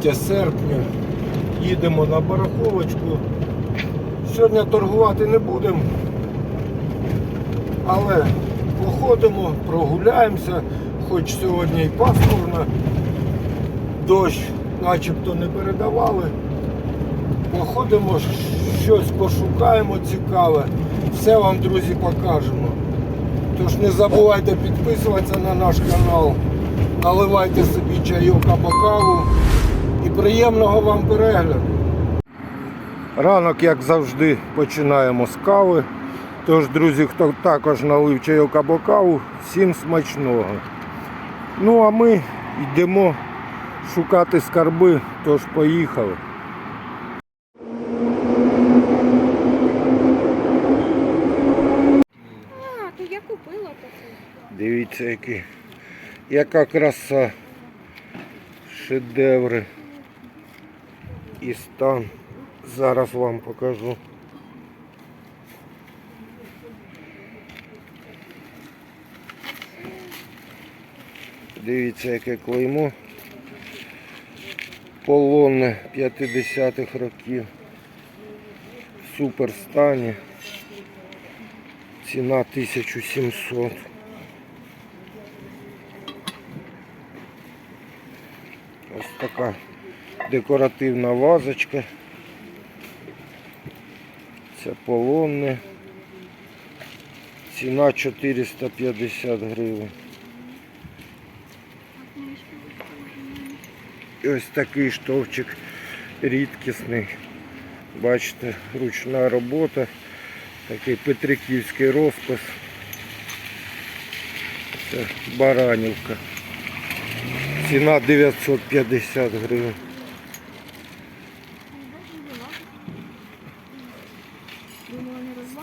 Всім вітання. 23 серпня. Їдемо на бараховочку. Сьогодні торгувати не будемо, але походимо, прогуляємося, хоч сьогодні і пасмурно. Дощ начебто не передавали. Походимо, щось пошукаємо цікаве. Все вам, друзі, покажемо. Тож не забувайте підписуватися на наш канал, наливайте собі чайок або каву і приємного вам перегляду. Ранок, як завжди, починаємо з кави. Тож, друзі, хто також налив чайок або каву, всім смачного. Ну а ми йдемо шукати скарби, тож поїхали. А, то я купила таку. Дивіться, які. яка краса, шедеври і стан. Зараз вам покажу. Дивіться, яке клеймо. Полонне 50-х років. Супер стані. Ціна 1700. Ось така декоративна вазочка. Це полонне. Ціна 450 гривень. І ось такий штовчик рідкісний. Бачите, ручна робота, такий петриківський розпис. Це баранівка. Ціна 950 гривень.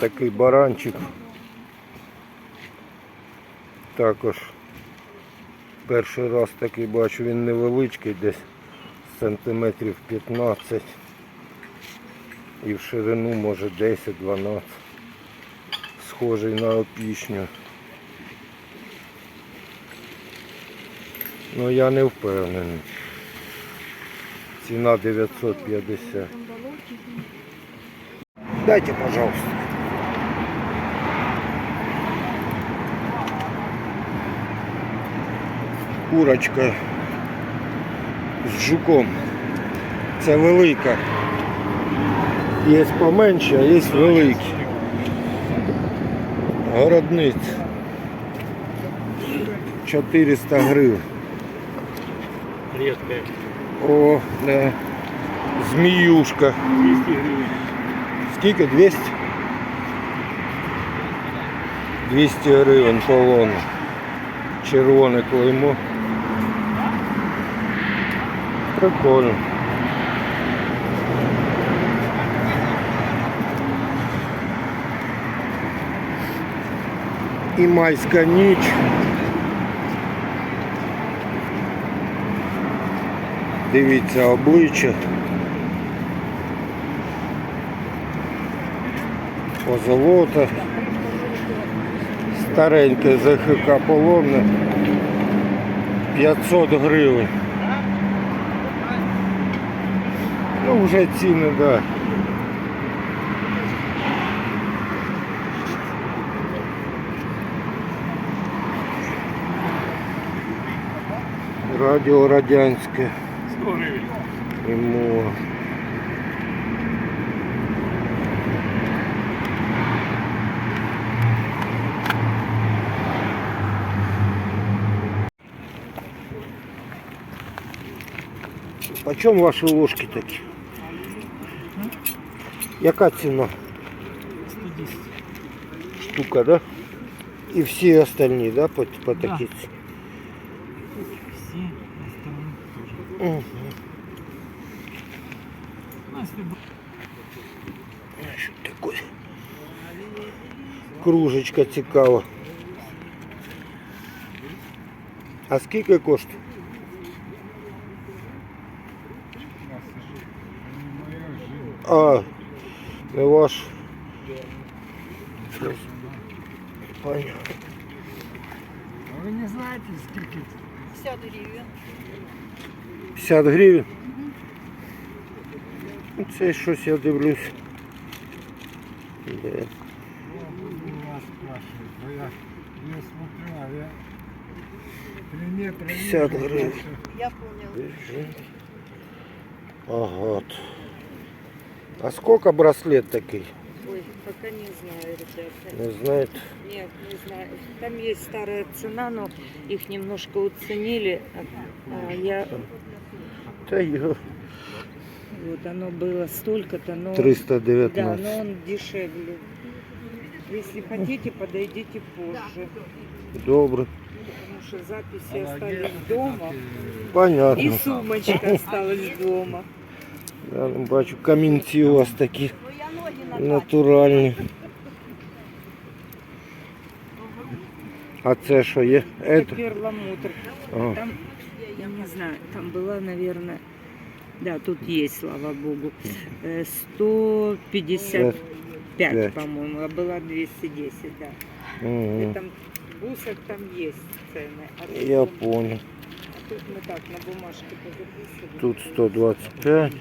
Такий баранчик. Також перший раз такий бачу, він невеличкий, десь сантиметрів 15 і в ширину може 10-12. Схожий на опішню. Ну я не впевнений. Ціна 950. Дайте, пожалуйста. Курочка з жуком. Це велика. Є поменше, а є великі. Городниць. 400 гривень. Редкая. О, да. Зміюшка. 200 гривен. Скільки? 200? 200 гривень полон. Червоне клеймо. Прикольно. І майська ніч. Дивіться обличчя. позолота. Стареньке ЗХК полонне. 500 гривень. Ну вже ціни, да. Радіо радянське. 100 гривен. Йому. Почем ваші ложки такі? Яка ціна? 110. Штука, да? І всі остальні, да, по, по Да. такій ціні? Все остальные тоже. Угу. Ну, если бы... Що таке? Кружечка цікава. А скільки коштує? А, не ваш. Понятно. А вы не знаете, сколько 50 гривен. 50 гривень. Ну, Це щось я дивлюсь. Де? Я смотрю, а я три метра 50 вижу, гривен. Я понял. Агат. А сколько браслет такий? Ой, пока не знаю, ребята. Не знаєте? Нет, не знаю. Там есть старая цена, но их немножко уценили. А я, Та його вот оно было столько-то, но... Да, 319. но он дешевле. Если хотите, подойдите позже. Добре. Потому что записи остались дома. И Понятно. сумочка осталась дома. Я не бачу, камінці у вас такі Ну я ноги на натуральні. А це що є? Это Это? перламутр. А, Там, я не знаю, там была, наверное... Да, тут есть, слава богу. Э, 155, Пять. по-моему, а была 210, да. И угу. там бусок там есть цены. А тут, Я мы- понял. а тут мы так на бумажке позаписывали. Тут 125.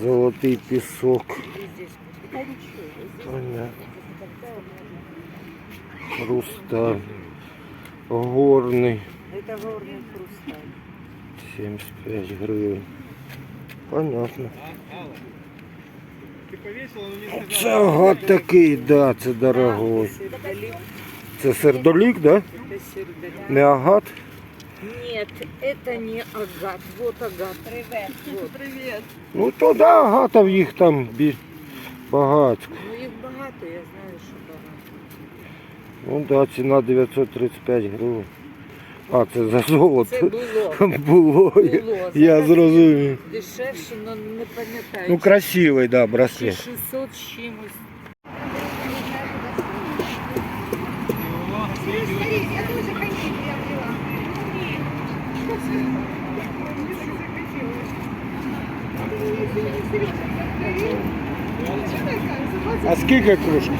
Золотий пісок. И здесь. Да ничего, здесь Понятно. такая можно. Хрусталь. Горний. Это горный хрусталь. 75 гривень. Понятно. Ти повісила, але не Це агат такий, да, це дорогой. Сердолик. Це сердолік, да? Не агат? Нет, это не агат. Вот агат. Привет. Вот. Привет. Ну то да, агатів їх там бі- багатько. Ну их багато, я знаю, що багато. Ну да, ціна 935 гривень. А, це за золото. Це було. Було. Було. Я Зараз зрозумів. Дешевше, але не пам'ятаю. Ну красивий, да, чи браслет. 600 з чимось. Я тоже коньки приобрела. А скільки кружки?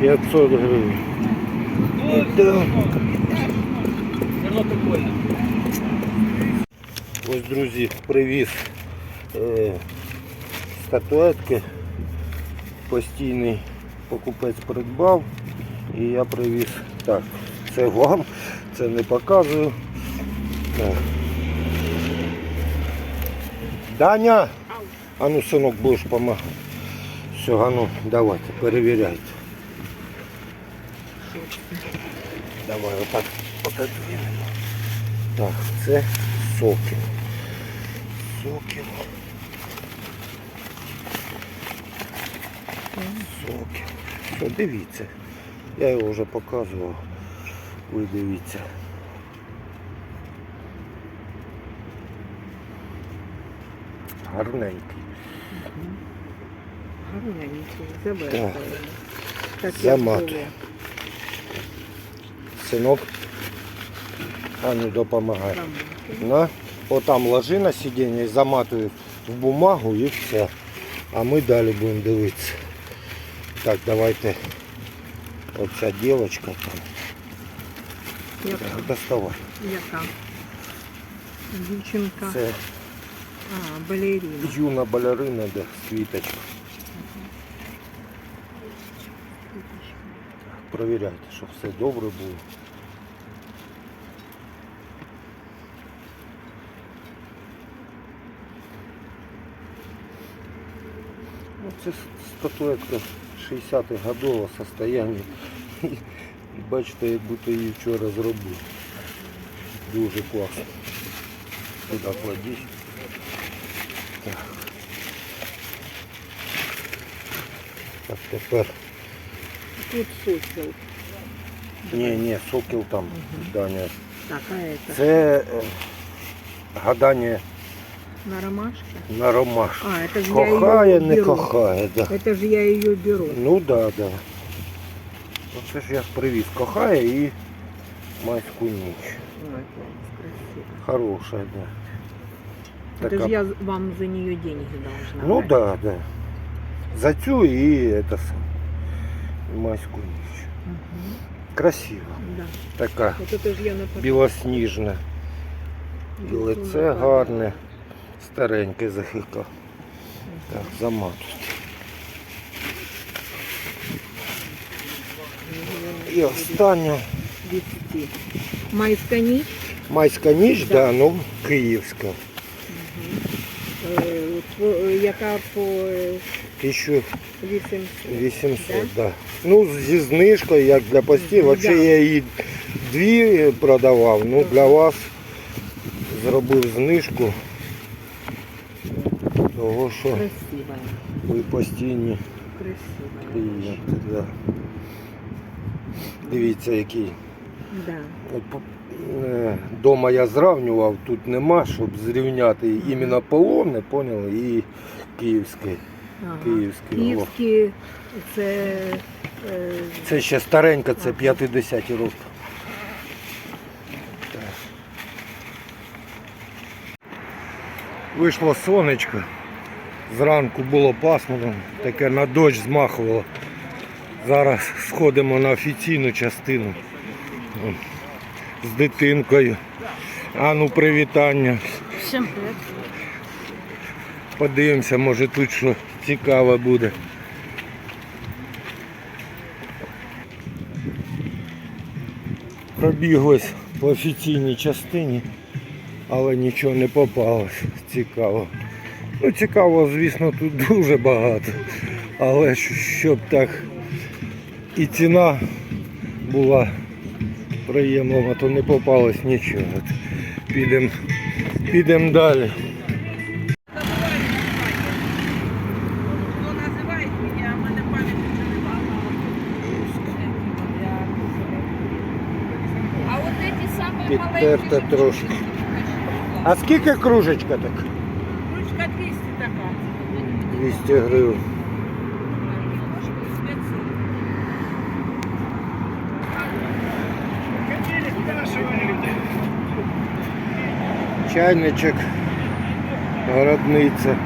500 гривень. Да. Ось, друзі, привіз е, статуетки. Постійний покупець придбав. І я привіз. Так, це вам, це не показую. Так. Даня! А ну, синок, будеш допомагати. Все, а ну, давайте, перевіряйте. Давай, отак, отодвинемо. Так, це сокіл. Сокіл. Сокіл. Все, дивіться. Я його вже показував. Ви дивіться. Гарненький. Гарненький, заберемо. Так. Синок. А ну допомагай. На, отам ложи на сидіння і заматуй в бумагу і все. А ми далі будемо дивитися. Так, давайте. Оця дівчинка там. Яка? Доставай. Яка? Дівчинка. Це А, балерина. юна балерина, де світочка. Провіряйте, щоб все добре було. Ну, це статуетка 60-х годового состояння. І бачите, як будто її вчора зробили. Дуже класно. Туди кладіть. Так. Так, тепер. Тут сокіл. Ні, ні, сокіл там. Даня. Так, а это? Це е, гадання На ромашке? на ромашку. А, это же Кохає, я ее не беру. кохає, да. Это же я ее беру. Ну да, да. Оце ж я привіз. Кохає і майську ніч. Ой, красиво. Хороша, да. Это Така- же я вам за нее деньги должна. Ну брать. да, да. За цю і это сам. Майську ніч. Мгм. Красиво. Да. Така Вот это же я на білосніжна. І лице гарне, стареньке захика. Так, заматують. І остання. Майська ніч. майська ніч, да, ну київська. е, е, яка по е, 1800, 800. да. Ну, зі знижкою, як для постів. Да. Я її дві продавав, ну для вас зробив знижку. Того, що Красива. ви постійні Красива. клієнти. Да. Дивіться, який. Да. От е, Дома я зрівнював, тут нема, щоб зрівняти іменно полонне, поняли, і київський. Ага. Київський. Київські це е, Це ще старенька, це 50 років. Так. Вийшло сонечко. Зранку було пасмурно, таке на дощ змахувало. Зараз сходимо на офіційну частину з дитинкою. А ну привітання. Всім привіт. Подивимося, може тут що цікаве буде. Пробіглось по офіційній частині, але нічого не попалось. Цікаво. Ну, цікаво, звісно, тут дуже багато. Але щоб так і ціна була приємлива, то не попалось нічого. Підемо підем далі. Підтерта трошки. А скільки кружечка так? ручка 200 така. 200 гривень. Чайничок, городниця.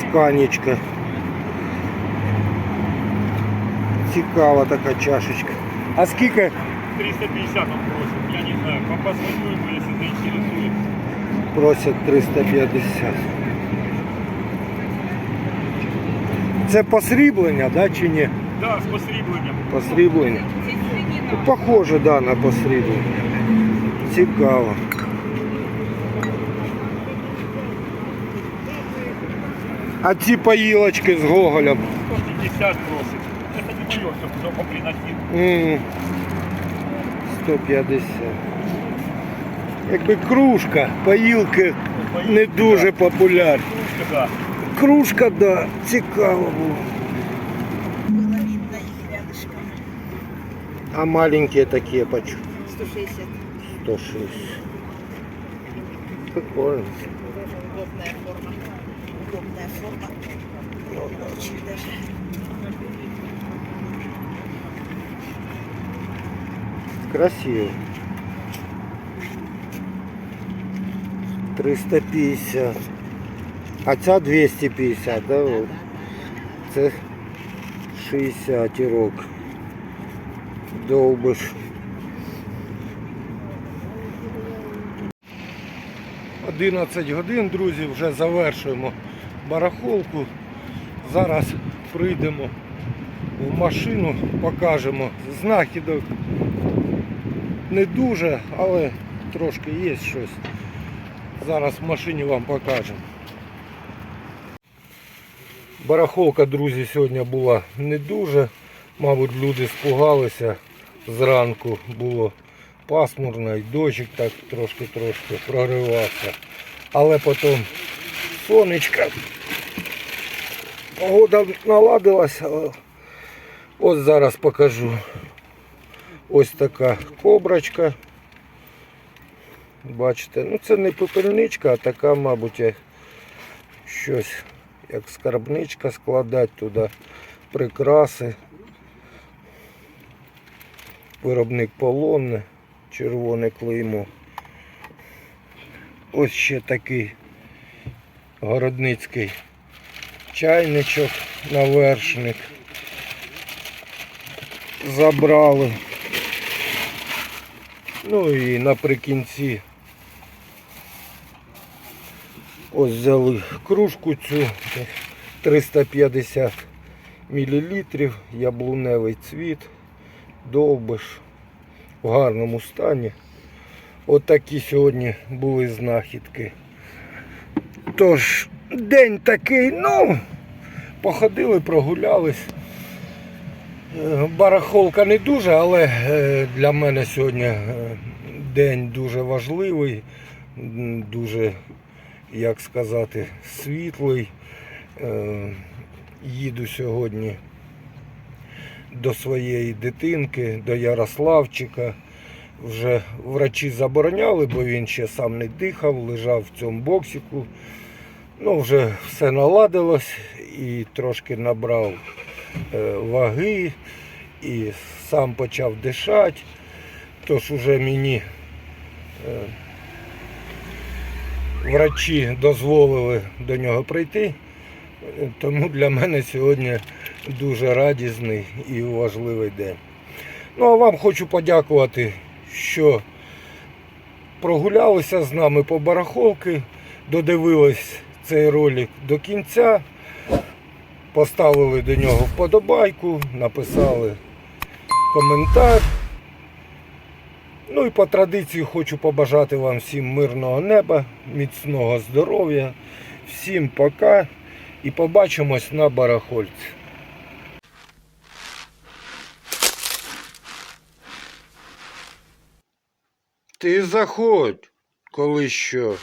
Сканечка. Цікава така чашечка. А скільки 350 он просит. Я не знаю, вам позвоню если заинтересует. Просять 350? Це посріблення, да, чи ні? Да, с посрібленням. Посріблення. Ну, Похоже, да, на посріблення. Цікаво. А ці поїлочки з Гоголем. 150 просит. Это не мое, все дома приносил. 150. Якби кружка, поїлки не дуже популярні. Да. Кружка, да, цікаво було. Было видно их рядышком. А маленькі такі почу. 160. 106. Прикольно. Удобная форма. Удобная форма. Очень даже. Красиво. 350. А ця 250, да? от? Це 60 рок. Довбиш. Одинадцять годин, друзі, вже завершуємо барахолку. Зараз прийдемо в машину, покажемо знахідок. Не дуже, але трошки є щось. Зараз в машині вам покажемо. Барахолка, друзі, сьогодні була не дуже. Мабуть, люди спугалися. Зранку було пасмурно і дощик так трошки-трошки проривався. Але потім сонечко. Погода наладилася. Ось зараз покажу. Ось така кобрачка. Бачите, ну це не попельничка, а така, мабуть, щось як скарбничка складати туди прикраси. Виробник полонне червоне клеймо. Ось ще такий городницький чайничок, навершник. Забрали. Ну і наприкінці ось взяли кружку цю 350 мл, яблуневий цвіт, довбиш в гарному стані. От такі сьогодні були знахідки. Тож, день такий, ну, походили, прогулялись. Е, Барахолка не дуже, але е, для мене сьогодні е, день дуже важливий, дуже, як сказати, світлий. Е, Їду сьогодні до своєї дитинки, до Ярославчика. Вже врачі забороняли, бо він ще сам не дихав, лежав в цьому боксику. Ну, вже все наладилось і трошки набрав е, ваги і сам почав дишати. Тож уже мені е, врачі дозволили до нього прийти. Е, Тому для мене сьогодні дуже радісний і важливий день. Ну а вам хочу подякувати, що прогулялися з нами по барахолки, додивились цей ролик до кінця, поставили до нього вподобайку, написали коментар. Ну і по традиції хочу побажати вам всім мирного неба, міцного здоров'я. Всім пока і побачимось на барахольці. Ти заходь, коли що.